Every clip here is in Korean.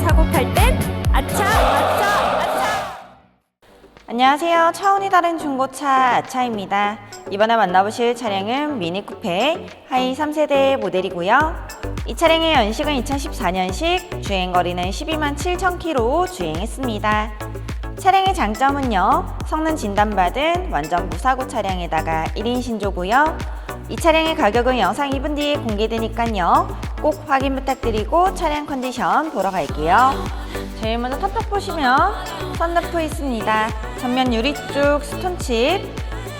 사고 팔 땐 아차 아차 아차 안녕하세요. 차원이 다른 중고차 아차입니다. 이번에 만나보실 차량은 미니쿠페 하이 3세대 모델이고요. 이 차량의 연식은 2014년식, 주행거리는 12만 7천 키로 주행했습니다. 차량의 장점은요, 성능 진단받은 완전 무사고 차량에다가 1인 신조고요. 이 차량의 가격은 영상 2분 뒤에 공개되니깐요 꼭 확인 부탁드리고 차량 컨디션 보러 갈게요. 제일 먼저 탑쪽 보시면 썬루프 있습니다. 전면 유리 쪽 스톤칩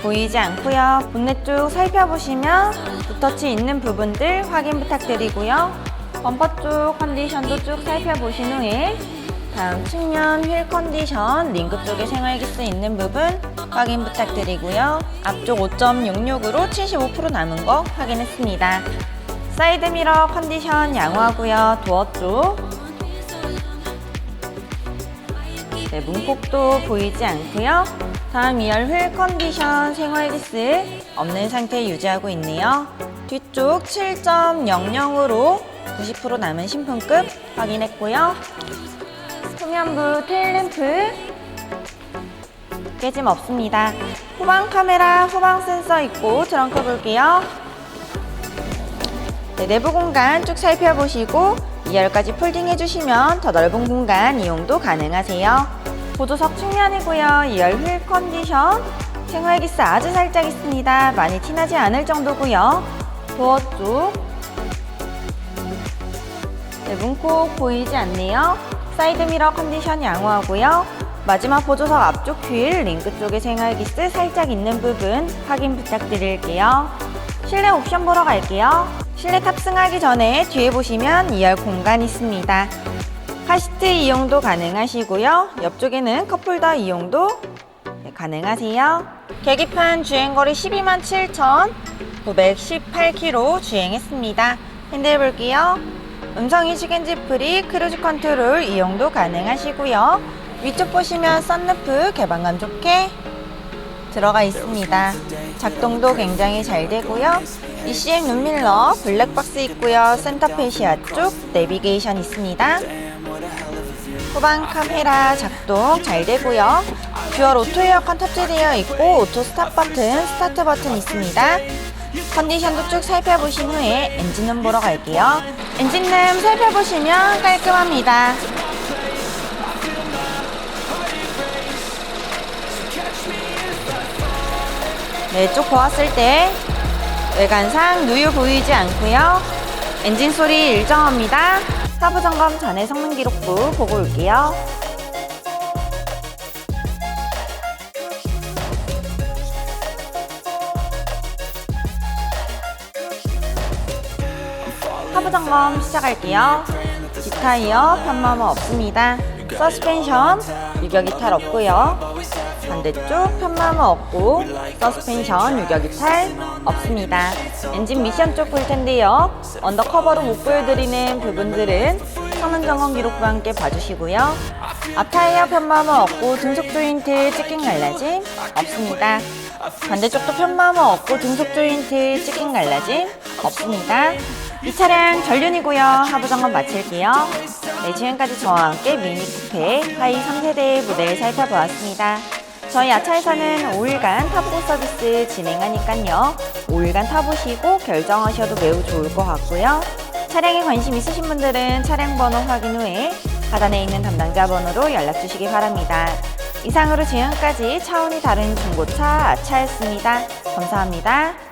보이지 않고요. 본넷 쪽 살펴보시면 붓터치 있는 부분들 확인 부탁드리고요. 범퍼 쪽 컨디션도 쭉 살펴보신 후에 다음 측면 휠 컨디션 링크 쪽에 생활기스 있는 부분 확인 부탁드리고요. 앞쪽 5.66으로 75% 남은 거 확인했습니다. 사이드 미러 컨디션 양호하고요. 도어 쪽 네, 문콕도 보이지 않고요. 다음 2열 휠 컨디션 생활기스 없는 상태 유지하고 있네요. 뒤쪽 7.00으로 90% 남은 신품급 확인했고요. 후면부 테일램프 깨짐 없습니다. 후방 카메라, 후방 센서 있고 트렁크 볼게요. 네, 내부 공간 쭉 살펴보시고 2열까지 폴딩 해주시면 더 넓은 공간 이용도 가능하세요. 보조석 측면이고요. 2열 휠 컨디션 생활기스 아주 살짝 있습니다. 많이 티나지 않을 정도고요. 도어 쪽 네, 문콕 보이지 않네요. 사이드 미러 컨디션 양호하고요. 마지막 보조석 앞쪽 휠 링크 쪽에 생활기스 살짝 있는 부분 확인 부탁드릴게요. 실내 옵션 보러 갈게요. 실내 탑승하기 전에 뒤에 보시면 2열 공간 있습니다. 카시트 이용도 가능하시고요. 옆쪽에는 컵홀더 이용도 네, 가능하세요. 계기판 주행거리 12만 7천 918km 주행했습니다. 핸들 볼게요. 음성 인식 핸즈 프리 크루즈 컨트롤 이용도 가능하시고요. 위쪽 보시면 썬루프 개방감 좋게 들어가 있습니다. 작동도 굉장히 잘 되고요. ECM 룸밀러 블랙박스 있고요. 센터페시아 쪽 내비게이션 있습니다. 후방 카메라 작동 잘 되고요. 듀얼 오토 에어컨 탑재되어 있고 오토 스탑 버튼, 스타트 버튼 있습니다. 컨디션도 쭉 살펴보신 후에 엔진룸 보러 갈게요. 엔진룸 살펴보시면 깔끔합니다. 네, 쭉 보았을 때 외관상 누유 보이지 않고요. 엔진 소리 일정합니다. 사부 점검 전에 성능 기록부 보고 올게요. 하부 점검 시작할게요. 뒷타이어 편마모 없습니다. 서스펜션 유격 이탈 없고요. 반대쪽 편마모 없고 서스펜션 유격 이탈 없습니다. 엔진 미션 쪽 볼 텐데요. 언더커버로 못 보여드리는 부분들은 성능 점검 기록부와 함께 봐주시고요. 앞 타이어 편마모 없고 등속 조인트 찍힌 갈라짐 없습니다. 반대쪽도 편마모 없고 등속 조인트 찍힌 갈라짐 없습니다. 이 차량 전륜이고요. 하부 점검 마칠게요. 네, 지금까지 저와 함께 미니 쿠페 하이 3세대 모델 살펴보았습니다. 저희 아차에서는 5일간 타보고 서비스 진행하니까요. 5일간 타보시고 결정하셔도 매우 좋을 것 같고요. 차량에 관심 있으신 분들은 차량 번호 확인 후에 하단에 있는 담당자 번호로 연락 주시기 바랍니다. 이상으로 지금까지 차원이 다른 중고차 아차였습니다. 감사합니다.